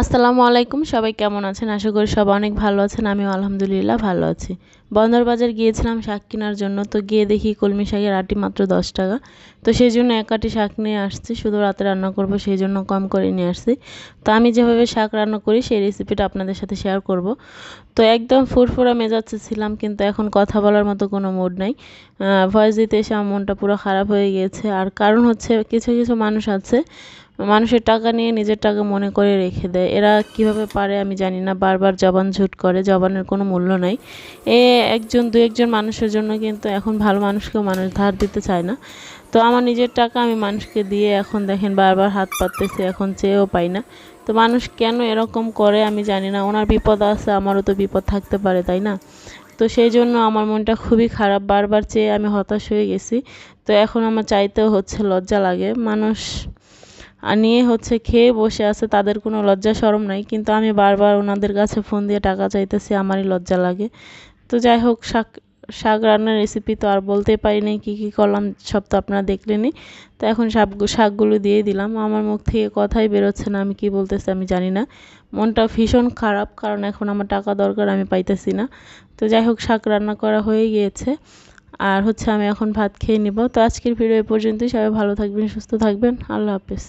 আসসালামু আলাইকুম, সবাই কেমন আছেন? আশা করি সবাই অনেক ভালো আছেন, আমিও আলহামদুলিল্লাহ ভালো আছি। বন্দর বাজার গিয়েছিলাম শাক কেনার জন্য, তো গিয়ে দেখি কলমি শাকের আটি মাত্র দশ টাকা। তো সেই জন্য এক আটি শাক নিয়ে আসছি, শুধু রাতে রান্না করব, সেই জন্য কম করে নিয়ে আসছি। তো আমি যেভাবে শাক রান্না করি, সেই রেসিপিটা আপনাদের সাথে শেয়ার করব। তো একদম ফুরফুরা মেজাজে ছিলাম, কিন্তু এখন কথা বলার মতো কোনো মুড নাই। ভয়েস দিতে এসে আমার মনটা পুরো খারাপ হয়ে গিয়েছে। আর কারণ হচ্ছে, কিছু কিছু মানুষ আছে মানুষের টাকা নিয়ে নিজের টাকা মনে করে রেখে দেয়। এরা কীভাবে পারে আমি জানি না। বারবার জবান ঝুট করে, জবানের কোনো মূল্য নাই। এ একজন দু একজন মানুষের জন্য কিন্তু এখন ভালো মানুষকেও মানুষ ধার দিতে চায় না। তো আমার নিজের টাকা আমি মানুষকে দিয়ে এখন দেখেন বারবার হাত পাততেছে, এখন চেয়েও পাই না। তো মানুষ কেন এরকম করে আমি জানি না। ওনার বিপদ আছে, আমারও তো বিপদ থাকতে পারে, তাই না? তো সেই জন্য আমার মনটা খুবই খারাপ। বারবার চেয়ে আমি হতাশ হয়ে গেছি। তো এখন আমার চাইতেও হচ্ছে লজ্জা লাগে। মানুষ নিয়ে হচ্ছে খেয়ে বসে আছে, তাদের কোনো লজ্জা সরম নাই। কিন্তু আমি বারবার ওনাদের কাছে ফোন দিয়ে টাকা চাইতেছি, আমারই লজ্জা লাগে। তো যাই হোক, শাক শাক রান্নার রেসিপি তো আর বলতে পারিনি, কী কী করলাম সব তো আপনারা দেখলেনই। তো এখন শাক, শাকগুলো দিয়ে দিলাম। আমার মুখ থেকে কথাই বেরোচ্ছে না, আমি কি বলতেছি আমি জানি না। মনটা ভীষণ খারাপ, কারণ এখন আমার টাকা দরকার, আমি পাইতেছি না। তো যাই হোক, শাক রান্না করা হয়ে গিয়েছে। আর হচ্ছে আমি এখন ভাত খেয়ে নিব। তো আজকের ভিডিও এ পর্যন্তই। সবাই ভালো থাকবেন, সুস্থ থাকবেন। আল্লাহ হাফেজ।